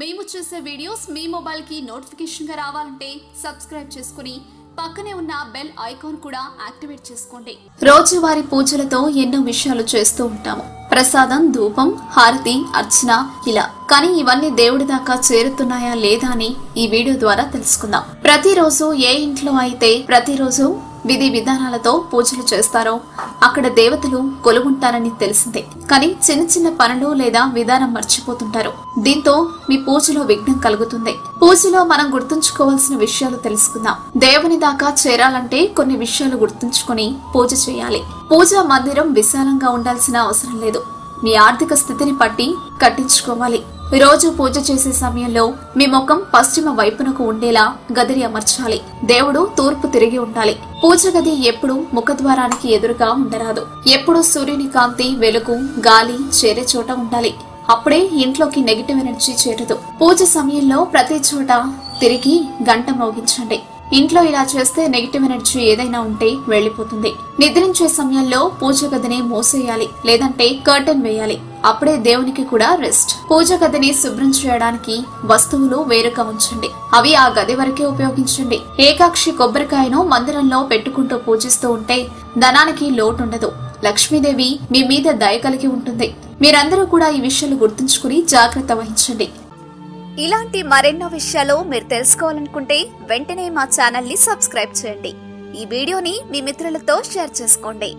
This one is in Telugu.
మేము చేసే వీడియోస్ మీ మొబైల్కి నోటిఫికేషన్గా రావాలంటే సబ్స్క్రైబ్ చేసుకుని పక్కనే ఉన్న బెల్ ఐకాన్ కూడా యాక్టివేట్ చేసుకోండి. రోజువారీ పూజలతో ఎన్నో విషయాలు చేస్తూ ఉంటాము. ప్రసాదం ధూపం హారతి అర్చన ఇలా. కానీ ఇవన్నీ దేవుడి దాకా చేరుతున్నాయా లేదా అని ఈ వీడియో ద్వారా తెలుసుకుందాం. ప్రతిరోజు ఏ ఇంట్లో అయితే ప్రతిరోజు విధి విధానాలతో పూజలు చేస్తారో అక్కడ దేవతలు కొలుగుంటారని తెలిసిందే. కానీ చిన్న చిన్న పనులు లేదా విధానం మర్చిపోతుంటారు. దీంతో మీ పూజలో విఘ్నం కలుగుతుంది. పూజలో మనం గుర్తుంచుకోవాల్సిన విషయాలు తెలుసుకుందాం. దేవుని దాకా చేరాలంటే కొన్ని విషయాలు గుర్తుంచుకొని పూజ చేయాలి. పూజా మందిరం విశాలంగా ఉండాల్సిన అవసరం లేదు. మీ ఆర్థిక స్థితిని బట్టి కట్టించుకోవాలి. రోజు పూజ చేసే సమయంలో మీ ముఖం పశ్చిమ వైపునకు ఉండేలా గదిని అమర్చాలి. దేవుడు తూర్పు తిరిగి ఉండాలి. పూజ గది ఎప్పుడు ముఖద్వారానికి ఎదురుగా ఉండరాదు. ఎప్పుడు సూర్యుని కాంతి వెలుగు గాలి చేరే చోట ఉండాలి. అప్పుడే ఇంట్లోకి నెగిటివ్ ఎనర్జీ చేరదు. పూజ సమయంలో ప్రతి చోట తిరిగి గంట మోగించండి. ఇంట్లో ఇలా చేస్తే నెగిటివ్ ఎనర్జీ ఏదైనా ఉంటే వెళ్ళిపోతుంది నిద్రించే సమయంలో పూజ గదిని మూసేయాలి. లేదంటే కర్టెన్ వేయాలి. అప్పుడే దేవునికి కూడా రెస్ట్ పూజ గదిని శుభ్రం చేయడానికి వస్తువులు వేరుగా ఉంచండి. అవి ఆ గది వరకే ఉపయోగించండి. ఏకాక్షి కొబ్బరికాయను మందిరంలో పెట్టుకుంటూ పూజిస్తూ ఉంటే ధనానికి లోటుండదు. లక్ష్మీదేవి మీ మీద దయ కలిగి ఉంటుంది. మీరందరూ కూడా ఈ విషయాలు గుర్తుంచుకుని జాగ్రత్త వహించండి. ఇలాంటి మరెన్నో విషయాలు మీరు తెలుసుకోవాలనుకుంటే వెంటనే మా ఛానల్ని సబ్స్క్రైబ్ చేయండి. ఈ వీడియోని మీ మిత్రులతో షేర్ చేసుకోండి.